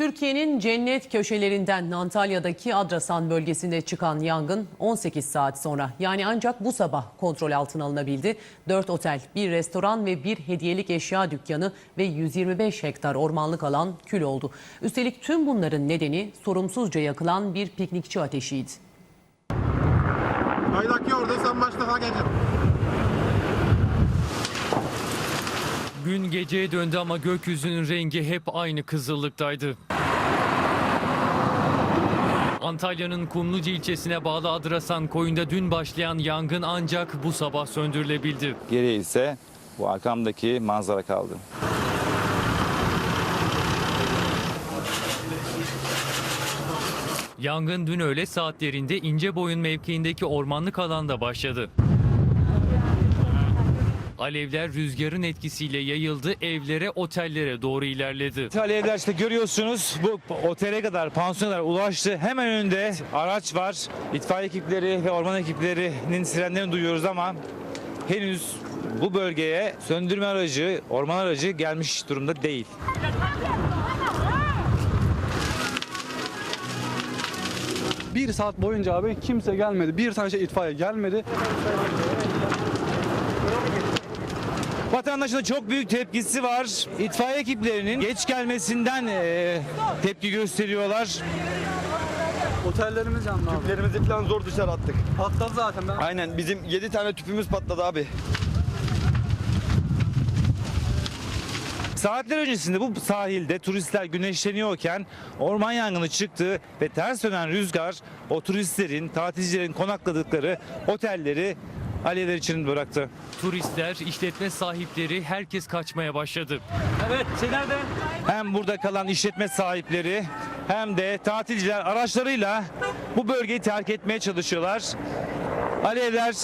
Türkiye'nin cennet köşelerinden Antalya'daki Adrasan bölgesinde çıkan yangın 18 saat sonra yani ancak bu sabah kontrol altına alınabildi. 4 otel, bir restoran ve bir hediyelik eşya dükkanı ve 125 hektar ormanlık alan kül oldu. Üstelik tüm bunların nedeni sorumsuzca yakılan bir piknikçi ateşiydi. Aydaki orada sen başla ha geleceksin. Gün geceye döndü ama gökyüzünün rengi hep aynı kızıllıktaydı. Antalya'nın Kumluca ilçesine bağlı Adrasan koyunda dün başlayan yangın ancak bu sabah söndürülebildi. Geriye ise bu arkamdaki manzara kaldı. Yangın dün öğle saatlerinde İnceboyun mevkiindeki ormanlık alanda başladı. Alevler rüzgarın etkisiyle yayıldı, evlere, otellere doğru ilerledi. Alevler işte görüyorsunuz bu otele kadar, pansiyona kadar ulaştı. Hemen önünde araç var. İtfaiye ekipleri ve orman ekiplerinin sirenlerini duyuyoruz ama henüz bu bölgeye söndürme aracı, orman aracı gelmiş durumda değil. Bir saat boyunca abi kimse gelmedi. Bir tane şey itfaiye gelmedi. Vatandaşın da çok büyük tepkisi var. İtfaiye ekiplerinin geç gelmesinden eee, tepki gösteriyorlar. Otellerimiz yandı abi. Tüplerimizi falan zor dışarı attık. Patladı zaten. Ben Aynen bizim 7 tane tüpümüz patladı abi. Saatler öncesinde bu sahilde turistler güneşleniyorken orman yangını çıktı ve ters dönen rüzgar o turistlerin, tatilcilerin konakladıkları otelleri alevler içinde bıraktı. Turistler, işletme sahipleri herkes kaçmaya başladı. Hem burada kalan işletme sahipleri hem de tatilciler araçlarıyla bu bölgeyi terk etmeye çalışıyorlar. Alevler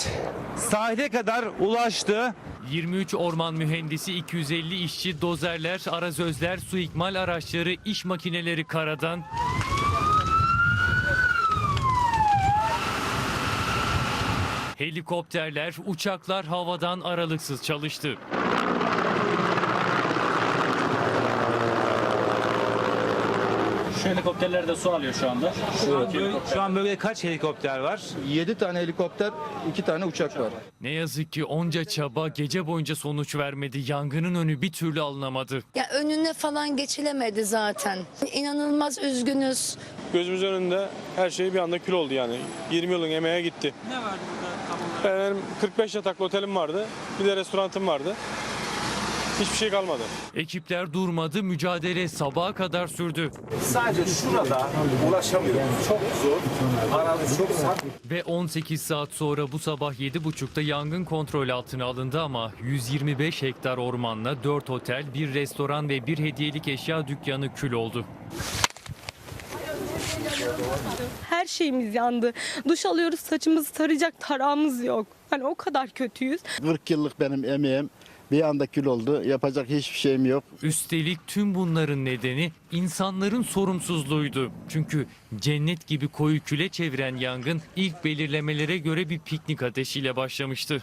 sahile kadar ulaştı. 23 orman mühendisi, 250 işçi, dozerler, arazözler, su ikmal araçları, iş makineleri karadan, helikopterler, uçaklar havadan aralıksız çalıştı. Şu helikopterler de su alıyor şu anda. Şu an bölgede kaç helikopter var? 7 tane helikopter, 2 tane uçak var. Ne yazık ki onca çaba gece boyunca sonuç vermedi. Yangının önü bir türlü alınamadı. Ya önüne falan geçilemedi zaten. İnanılmaz üzgünüz. Gözümüz önünde her şey bir anda kül oldu yani. 20 yılın emeğe gitti. Ne vardı burada Benim 45 yataklı otelim vardı. Bir de restoranım vardı. Hiçbir şey kalmadı. Ekipler durmadı, mücadele sabaha kadar sürdü. Sadece şurada ulaşamıyoruz. Çok zor. Arazi çok sert. Ve 18 saat sonra bu sabah 7.30'da yangın kontrol altına alındı ama 125 hektar ormanla 4 otel, bir restoran ve bir hediyelik eşya dükkanı kül oldu. Her şeyimiz yandı. Duş alıyoruz saçımızı tarayacak tarağımız yok. Hani o kadar kötüyüz. 40 yıllık benim emeğim bir anda kül oldu. Yapacak hiçbir şeyim yok. Üstelik tüm bunların nedeni insanların sorumsuzluğuydu. Çünkü cennet gibi koyu küle çeviren yangın ilk belirlemelere göre bir piknik ateşiyle başlamıştı.